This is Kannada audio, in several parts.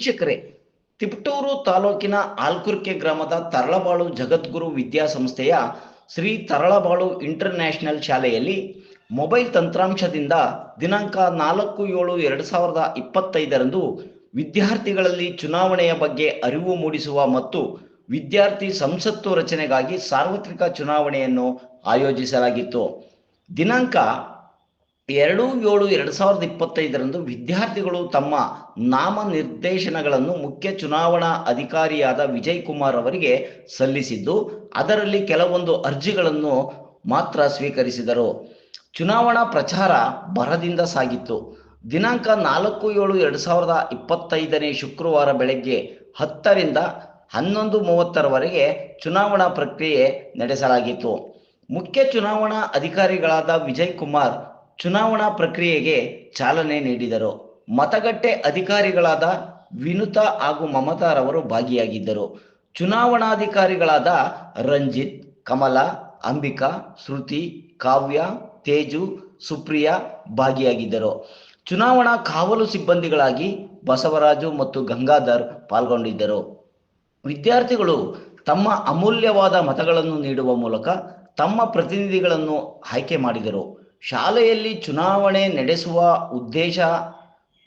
ವೀಕ್ಷಕರೇ ತಿಪಟೂರು ತಾಲೂಕಿನ ಆಲ್ಕುರ್ಕೆ ಗ್ರಾಮದ ತರಳಬಾಳು ಜಗದ್ಗುರು ವಿದ್ಯಾಸಂಸ್ಥೆಯ ಶ್ರೀ ತರಳಬಾಳು ಇಂಟರ್ ನ್ಯಾಷನಲ್ ಶಾಲೆಯಲ್ಲಿ ಮೊಬೈಲ್ ತಂತ್ರಾಂಶದಿಂದ ದಿನಾಂಕ ನಾಲ್ಕು ಏಳು ಎರಡು ಸಾವಿರದ ಇಪ್ಪತ್ತೈದರಂದು ವಿದ್ಯಾರ್ಥಿಗಳಲ್ಲಿ ಚುನಾವಣೆಯ ಬಗ್ಗೆ ಅರಿವು ಮೂಡಿಸುವ ಮತ್ತು ವಿದ್ಯಾರ್ಥಿ ಸಂಸತ್ತು ರಚನೆಗಾಗಿ ಸಾರ್ವತ್ರಿಕ ಚುನಾವಣೆಯನ್ನು ಆಯೋಜಿಸಲಾಗಿತ್ತು. ದಿನಾಂಕ ಎರಡು ಏಳು ಎರಡು ಸಾವಿರದ ಇಪ್ಪತ್ತೈದರಂದು ವಿದ್ಯಾರ್ಥಿಗಳು ತಮ್ಮ ನಾಮ ನಿರ್ದೇಶನಗಳನ್ನು ಮುಖ್ಯ ಚುನಾವಣಾ ಅಧಿಕಾರಿಯಾದ ವಿಜಯ್ ಕುಮಾರ್ ಅವರಿಗೆ ಸಲ್ಲಿಸಿದ್ದು, ಅದರಲ್ಲಿ ಕೆಲವೊಂದು ಅರ್ಜಿಗಳನ್ನು ಮಾತ್ರ ಸ್ವೀಕರಿಸಿದರು. ಚುನಾವಣಾ ಪ್ರಚಾರ ಭರದಿಂದ ಸಾಗಿತ್ತು. ದಿನಾಂಕ ನಾಲ್ಕು ಏಳು ಎರಡು ಸಾವಿರದ ಇಪ್ಪತ್ತೈದನೇ ಶುಕ್ರವಾರ ಬೆಳಗ್ಗೆ ಹತ್ತರಿಂದ ಹನ್ನೊಂದು ಮೂವತ್ತರವರೆಗೆ ಚುನಾವಣಾ ಪ್ರಕ್ರಿಯೆ ನಡೆಸಲಾಗಿತ್ತು. ಮುಖ್ಯ ಚುನಾವಣಾ ಅಧಿಕಾರಿಗಳಾದ ವಿಜಯ್ ಕುಮಾರ್ ಚುನಾವಣಾ ಪ್ರಕ್ರಿಯೆಗೆ ಚಾಲನೆ ನೀಡಿದರು. ಮತಗಟ್ಟೆ ಅಧಿಕಾರಿಗಳಾದ ವಿನುತಾ ಹಾಗೂ ಮಮತಾರವರು ಭಾಗಿಯಾಗಿದ್ದರು. ಚುನಾವಣಾಧಿಕಾರಿಗಳಾದ ರಂಜಿತ್, ಕಮಲ, ಅಂಬಿಕಾ, ಶ್ರುತಿ, ಕಾವ್ಯ, ತೇಜು, ಸುಪ್ರಿಯಾ ಭಾಗಿಯಾಗಿದ್ದರು. ಚುನಾವಣಾ ಕಾವಲು ಸಿಬ್ಬಂದಿಗಳಾಗಿ ಬಸವರಾಜು ಮತ್ತು ಗಂಗಾಧರ್ ಪಾಲ್ಗೊಂಡಿದ್ದರು. ವಿದ್ಯಾರ್ಥಿಗಳು ತಮ್ಮ ಅಮೂಲ್ಯವಾದ ಮತಗಳನ್ನು ನೀಡುವ ಮೂಲಕ ತಮ್ಮ ಪ್ರತಿನಿಧಿಗಳನ್ನು ಆಯ್ಕೆ ಮಾಡಿದರು. ಶಾಲೆಯಲ್ಲಿ ಚುನಾವಣೆ ನಡೆಸುವ ಉದ್ದೇಶ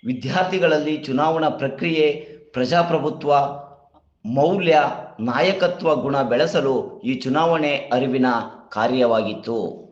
ವಿದ್ಯಾರ್ಥಿಗಳಲ್ಲಿ ಚುನಾವಣಾ ಪ್ರಕ್ರಿಯೆ, ಪ್ರಜಾಪ್ರಭುತ್ವ, ಮೌಲ್ಯ, ನಾಯಕತ್ವ ಗುಣ ಬೆಳೆಸಲು ಈ ಚುನಾವಣೆ ಅರಿವಿನ ಕಾರ್ಯವಾಗಿತ್ತು.